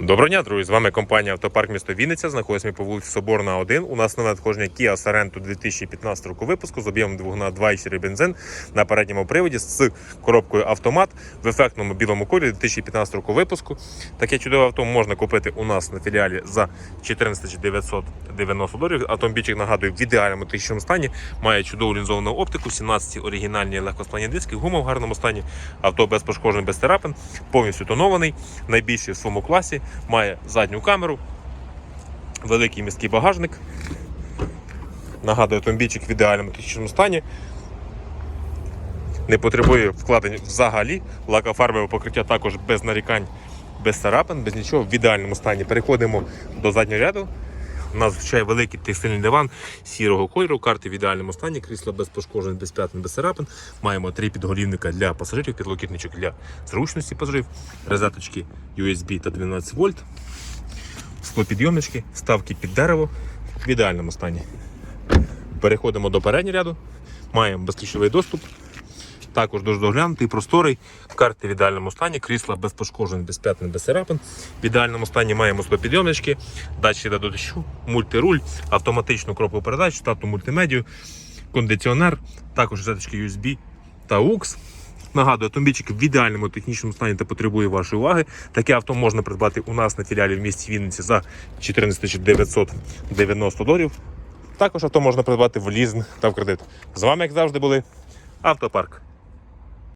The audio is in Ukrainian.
Доброго дня, друзі! З вами компанія Автопарк місто Вінниця. Знаходимося по вулиці Соборна 1. У нас нове надходження Kia Sorento 2015 року випуску з об'ємом двигуна 2,4 бензин на передньому приводі з коробкою автомат в ефектному білому кольорі 2015 року випуску. Таке чудове авто можна купити у нас на філіалі за 14 990 доларів. Автомобільчик нагадую в ідеальному технічному стані. Має чудову лінзовану оптику, 17 оригінальні легкосплавні диски, гума в гарному стані. Авто без пошкоджень, без терапин, повністю тонований, найбільший в своєму класі має задню камеру, великий міський багажник. Нагадую, автомобільчик в ідеальному технічному стані. Не потребує вкладень взагалі. Лакофарбове покриття також без нарікань, без царапин, без нічого, в ідеальному стані. Переходимо до заднього ряду. У нас звичай великий текстильний диван сірого кольору, карти в ідеальному стані, крісло без пошкоджень, без п'ятин, без царапин. Маємо три підголівника для пасажирів, підлокітничок для зручності пасажирів, розеточки USB та 12 вольт, склопідйомнички, ставки під дерево в ідеальному стані. Переходимо до переднього ряду. Маємо безключовий доступ. Також дуже доглянутий, просторий, карти в ідеальному стані, крісла без пошкоджень, без п'ятин, без царапин. В ідеальному стані маємо склопідйомнички, датчики до дощу, мультируль, автоматичну кропку передач, штатну мультимедію, кондиціонер, також розеточки USB та UX. Нагадую, автомобільчик в ідеальному технічному стані та потребує вашої уваги. Таке авто можна придбати у нас на філіалі в місті Вінниці за 14 990 доларів. Також авто можна придбати в лізинг та в кредит. З вами, як завжди, були Автопарк.